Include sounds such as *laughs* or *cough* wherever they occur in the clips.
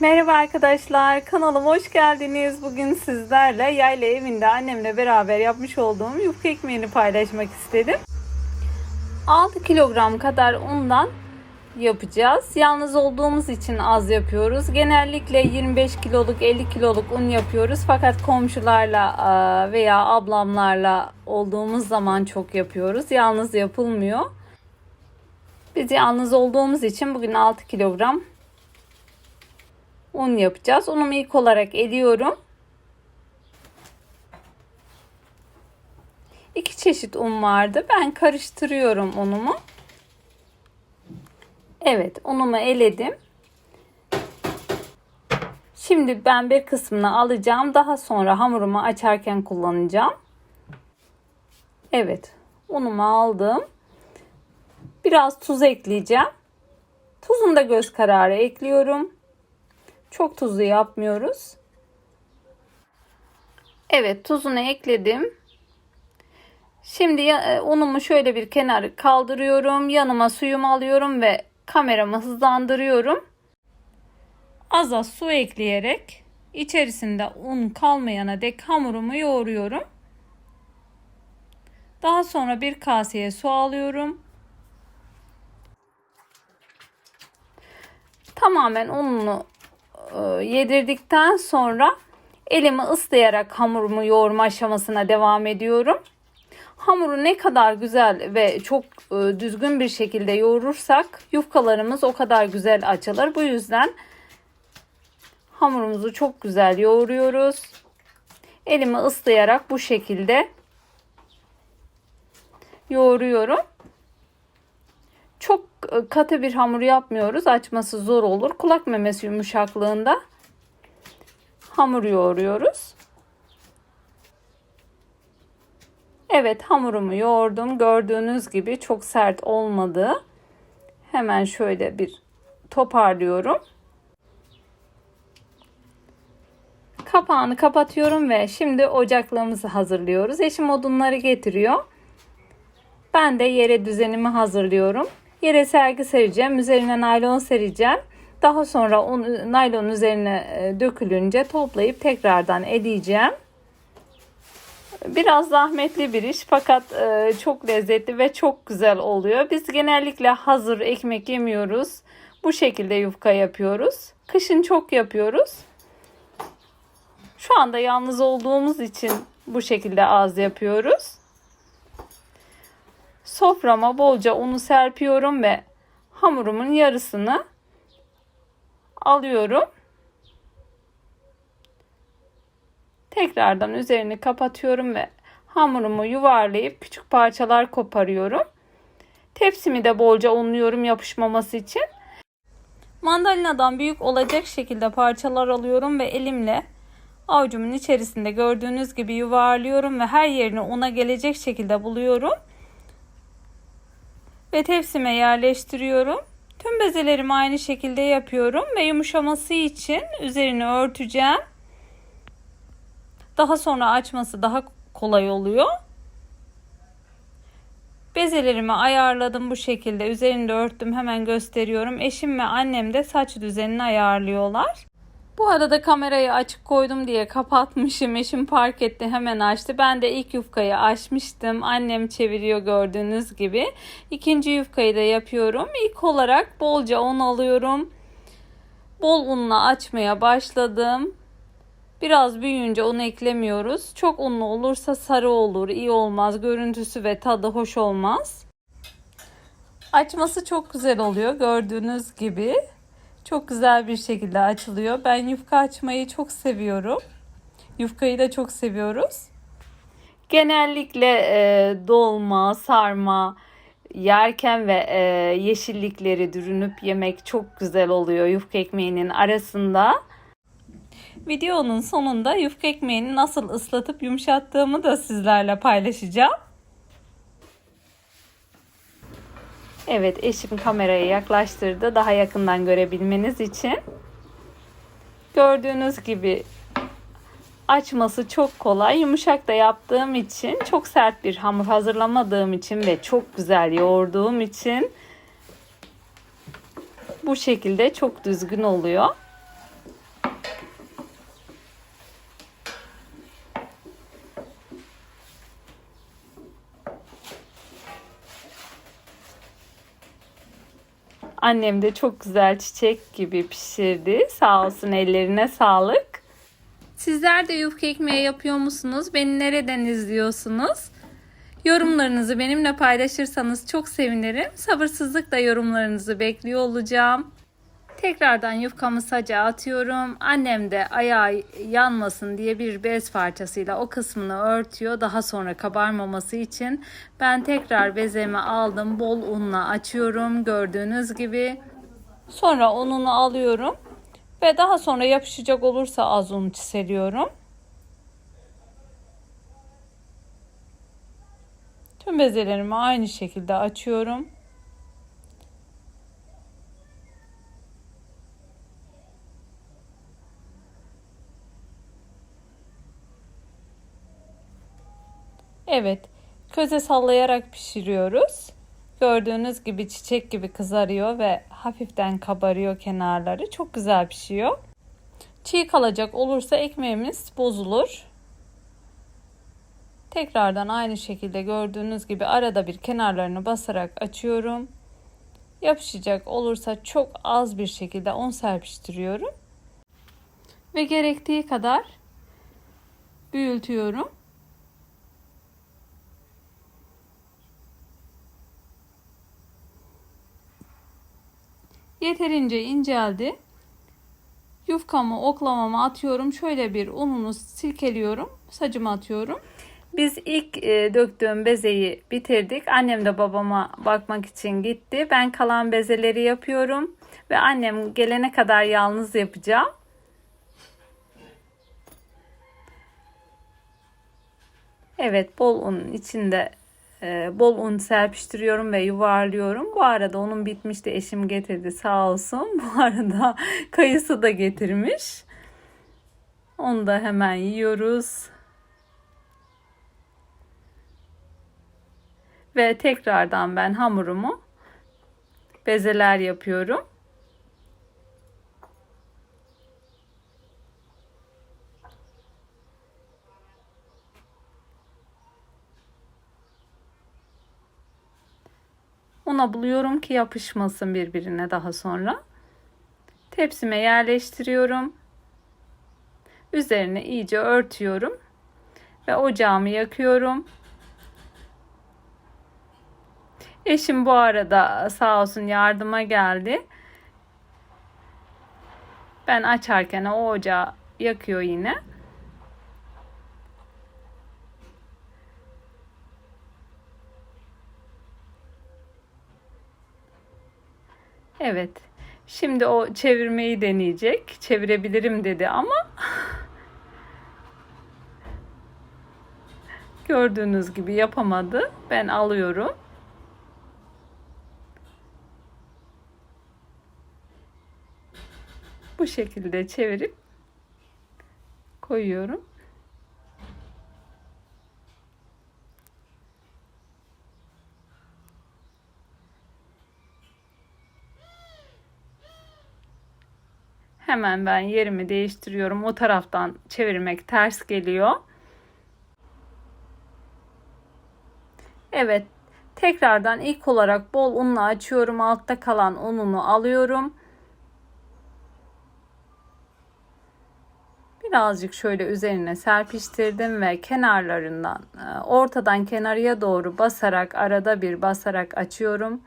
Merhaba arkadaşlar, kanalıma hoş geldiniz. Bugün sizlerle yayla evinde annemle beraber yapmış olduğum yufka ekmeğini paylaşmak istedim. 6 kilogram kadar undan yapacağız. Yalnız olduğumuz için az yapıyoruz. Genellikle 25 kiloluk 50 kiloluk un yapıyoruz. Fakat komşularla e, veya ablamlarla olduğumuz zaman çok yapıyoruz. Yalnız yapılmıyor. Biz yalnız olduğumuz için bugün 6 kilogram un yapacağız. Unumu ilk olarak ediyorum. İki çeşit un vardı. Ben karıştırıyorum unumu. Evet, unumu eledim. Şimdi ben bir kısmını alacağım. Daha sonra hamurumu açarken kullanacağım. Evet, unumu aldım. Biraz tuz ekleyeceğim. Tuzunu da göz kararı ekliyorum. Çok tuzlu yapmıyoruz. Evet tuzunu ekledim. Şimdi e, unumu şöyle bir kenarı kaldırıyorum. Yanıma suyumu alıyorum ve kameramı hızlandırıyorum. Az az su ekleyerek içerisinde un kalmayana dek hamurumu yoğuruyorum. Daha sonra bir kaseye su alıyorum. Tamamen ununu yedirdikten sonra elimi ıslayarak hamurumu yoğurma aşamasına devam ediyorum. Hamuru ne kadar güzel ve çok e, düzgün bir şekilde yoğurursak yufkalarımız o kadar güzel açılır. Bu yüzden hamurumuzu çok güzel yoğuruyoruz. Elimi ıslayarak bu şekilde yoğuruyorum. E, katı bir hamur yapmıyoruz. Açması zor olur. Kulak memesi yumuşaklığında hamur yoğuruyoruz. Evet hamurumu yoğurdum. Gördüğünüz gibi çok sert olmadı. Hemen şöyle bir toparlıyorum. Kapağını kapatıyorum ve şimdi ocaklığımızı hazırlıyoruz. Eşim odunları getiriyor. Ben de yere düzenimi hazırlıyorum. Yere sergi sereceğim. Üzerine naylon sereceğim. Daha sonra onu naylon üzerine e, dökülünce toplayıp tekrardan edeceğim. Biraz zahmetli bir iş fakat e, çok lezzetli ve çok güzel oluyor. Biz genellikle hazır ekmek yemiyoruz. Bu şekilde yufka yapıyoruz. Kışın çok yapıyoruz. Şu anda yalnız olduğumuz için bu şekilde az yapıyoruz. Soframa bolca unu serpiyorum ve hamurumun yarısını alıyorum. Tekrardan üzerini kapatıyorum ve hamurumu yuvarlayıp küçük parçalar koparıyorum. Tepsimi de bolca unluyorum yapışmaması için. Mandalinadan büyük olacak şekilde parçalar alıyorum ve elimle avucumun içerisinde gördüğünüz gibi yuvarlıyorum ve her yerini una gelecek şekilde buluyorum. Ve tepsime yerleştiriyorum. Tüm bezelerimi aynı şekilde yapıyorum ve yumuşaması için üzerini örteceğim. Daha sonra açması daha kolay oluyor. Bezelerimi ayarladım bu şekilde. Üzerini de örttüm. Hemen gösteriyorum. Eşim ve annem de saç düzenini ayarlıyorlar. Bu arada kamerayı açık koydum diye kapatmışım. Eşim fark etti hemen açtı. Ben de ilk yufkayı açmıştım. Annem çeviriyor gördüğünüz gibi. İkinci yufkayı da yapıyorum. İlk olarak bolca un alıyorum. Bol unla açmaya başladım. Biraz büyüyünce un eklemiyoruz. Çok unlu olursa sarı olur, iyi olmaz. Görüntüsü ve tadı hoş olmaz. Açması çok güzel oluyor gördüğünüz gibi. Çok güzel bir şekilde açılıyor. Ben yufka açmayı çok seviyorum. Yufkayı da çok seviyoruz. Genellikle e, dolma, sarma yerken ve e, yeşillikleri dürünüp yemek çok güzel oluyor yufka ekmeğinin arasında. Videonun sonunda yufka ekmeğini nasıl ıslatıp yumuşattığımı da sizlerle paylaşacağım. Evet eşim kamerayı yaklaştırdı daha yakından görebilmeniz için. Gördüğünüz gibi açması çok kolay. Yumuşak da yaptığım için çok sert bir hamur hazırlamadığım için ve çok güzel yoğurduğum için bu şekilde çok düzgün oluyor. Annem de çok güzel çiçek gibi pişirdi. Sağ olsun ellerine sağlık. Sizler de yufka ekmeği yapıyor musunuz? Beni nereden izliyorsunuz? Yorumlarınızı benimle paylaşırsanız çok sevinirim. Sabırsızlıkla yorumlarınızı bekliyor olacağım. Tekrardan yufkamı saca atıyorum. Annem de ayağı yanmasın diye bir bez parçasıyla o kısmını örtüyor. Daha sonra kabarmaması için. Ben tekrar bezemi aldım. Bol unla açıyorum. Gördüğünüz gibi. Sonra ununu alıyorum. Ve daha sonra yapışacak olursa az un çiseliyorum. Tüm bezelerimi aynı şekilde açıyorum. Evet, köze sallayarak pişiriyoruz. Gördüğünüz gibi çiçek gibi kızarıyor ve hafiften kabarıyor kenarları. Çok güzel pişiyor. Çiğ kalacak olursa ekmeğimiz bozulur. Tekrardan aynı şekilde gördüğünüz gibi arada bir kenarlarını basarak açıyorum. Yapışacak olursa çok az bir şekilde un serpiştiriyorum. Ve gerektiği kadar büyütüyorum. Yeterince inceldi. Yufkamı oklamama atıyorum. Şöyle bir ununu silkeliyorum. Sacıma atıyorum. Biz ilk e, döktüğüm bezeyi bitirdik. Annem de babama bakmak için gitti. Ben kalan bezeleri yapıyorum. Ve annem gelene kadar yalnız yapacağım. Evet bol unun içinde bol un serpiştiriyorum ve yuvarlıyorum. Bu arada onun bitmişti eşim getirdi sağ olsun. *laughs* Bu arada kayısı da getirmiş. Onu da hemen yiyoruz. Ve tekrardan ben hamurumu bezeler yapıyorum. Una buluyorum ki yapışmasın birbirine daha sonra. Tepsime yerleştiriyorum. Üzerine iyice örtüyorum ve ocağımı yakıyorum. Eşim bu arada sağ olsun yardıma geldi. Ben açarken o ocağı yakıyor yine. Evet. Şimdi o çevirmeyi deneyecek. Çevirebilirim dedi ama *laughs* gördüğünüz gibi yapamadı. Ben alıyorum. Bu şekilde çevirip koyuyorum. Hemen ben yerimi değiştiriyorum. O taraftan çevirmek ters geliyor. Evet. Tekrardan ilk olarak bol unla açıyorum. Altta kalan ununu alıyorum. Birazcık şöyle üzerine serpiştirdim ve kenarlarından e, ortadan kenarıya doğru basarak arada bir basarak açıyorum.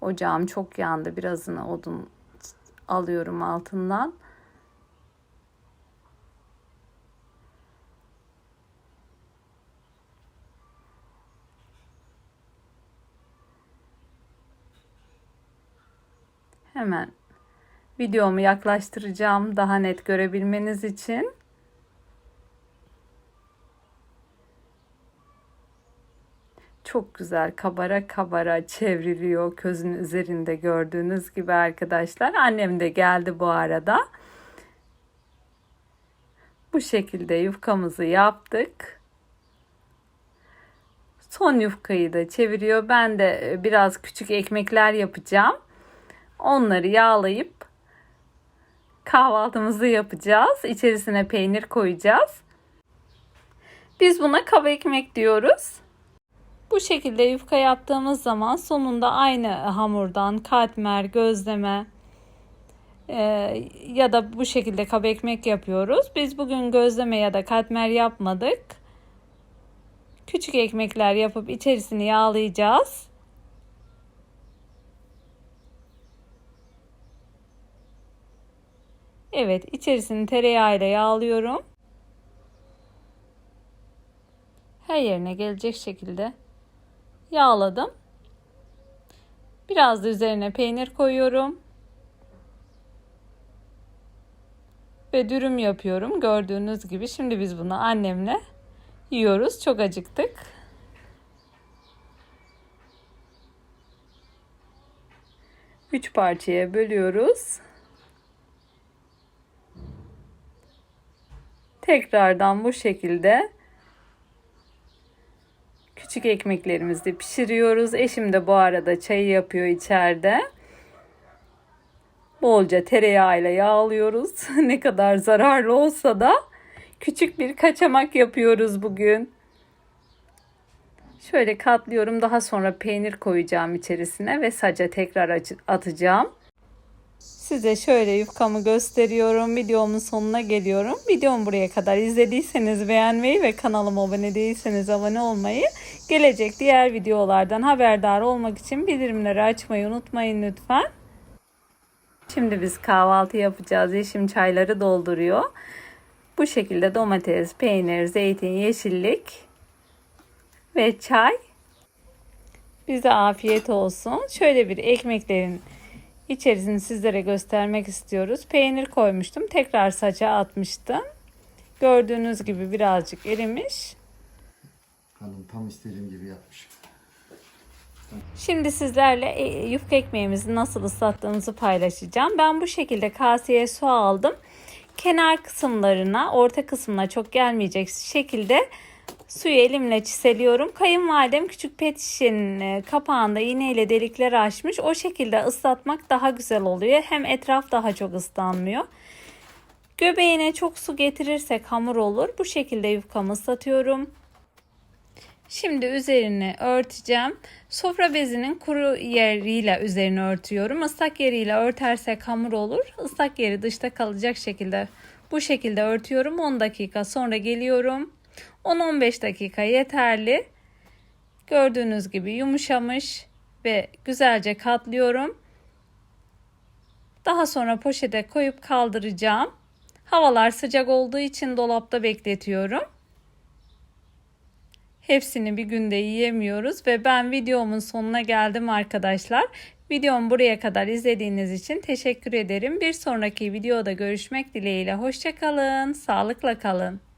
Ocağım çok yandı. Birazını odun alıyorum altından. Hemen videomu yaklaştıracağım daha net görebilmeniz için. Çok güzel kabara kabara çevriliyor közün üzerinde gördüğünüz gibi arkadaşlar. Annem de geldi bu arada. Bu şekilde yufkamızı yaptık. Son yufkayı da çeviriyor. Ben de biraz küçük ekmekler yapacağım. Onları yağlayıp kahvaltımızı yapacağız. İçerisine peynir koyacağız. Biz buna kaba ekmek diyoruz. Bu şekilde yufka yaptığımız zaman sonunda aynı hamurdan katmer, gözleme e, ya da bu şekilde kaba ekmek yapıyoruz. Biz bugün gözleme ya da katmer yapmadık. Küçük ekmekler yapıp içerisini yağlayacağız. Evet, içerisini tereyağıyla yağlıyorum. Her yerine gelecek şekilde yağladım. Biraz da üzerine peynir koyuyorum. Ve dürüm yapıyorum. Gördüğünüz gibi şimdi biz bunu annemle yiyoruz. Çok acıktık. Üç parçaya bölüyoruz. Tekrardan bu şekilde küçük ekmeklerimizi pişiriyoruz. Eşim de bu arada çayı yapıyor içeride. Bolca tereyağıyla yağlıyoruz. *laughs* ne kadar zararlı olsa da küçük bir kaçamak yapıyoruz bugün. Şöyle katlıyorum. Daha sonra peynir koyacağım içerisine ve saca tekrar atacağım. Size şöyle yufkamı gösteriyorum. Videomun sonuna geliyorum. Videomu buraya kadar izlediyseniz beğenmeyi ve kanalıma abone değilseniz abone olmayı, gelecek diğer videolardan haberdar olmak için bildirimleri açmayı unutmayın lütfen. Şimdi biz kahvaltı yapacağız. Yeşim çayları dolduruyor. Bu şekilde domates, peynir, zeytin, yeşillik ve çay. Bize afiyet olsun. Şöyle bir ekmeklerin içerisini sizlere göstermek istiyoruz. Peynir koymuştum. Tekrar saça atmıştım. Gördüğünüz gibi birazcık erimiş. Hanım tam istediğim gibi yapmış. Şimdi sizlerle e, yufka ekmeğimizi nasıl ıslattığımızı paylaşacağım. Ben bu şekilde kaseye su aldım. Kenar kısımlarına, orta kısmına çok gelmeyecek şekilde suyu elimle çiseliyorum. Kayınvalidem küçük pet şişenin e, kapağında iğneyle delikler açmış. O şekilde ıslatmak daha güzel oluyor. Hem etraf daha çok ıslanmıyor. Göbeğine çok su getirirsek hamur olur. Bu şekilde yufkamı ıslatıyorum. Şimdi üzerini örteceğim. Sofra bezinin kuru yeriyle üzerini örtüyorum. Islak yeriyle örtersek hamur olur. Islak yeri dışta kalacak şekilde bu şekilde örtüyorum. 10 dakika sonra geliyorum. 10-15 dakika yeterli. Gördüğünüz gibi yumuşamış ve güzelce katlıyorum. Daha sonra poşete koyup kaldıracağım. Havalar sıcak olduğu için dolapta bekletiyorum. Hepsini bir günde yiyemiyoruz ve ben videomun sonuna geldim arkadaşlar. Videomu buraya kadar izlediğiniz için teşekkür ederim. Bir sonraki videoda görüşmek dileğiyle. Hoşçakalın, sağlıkla kalın.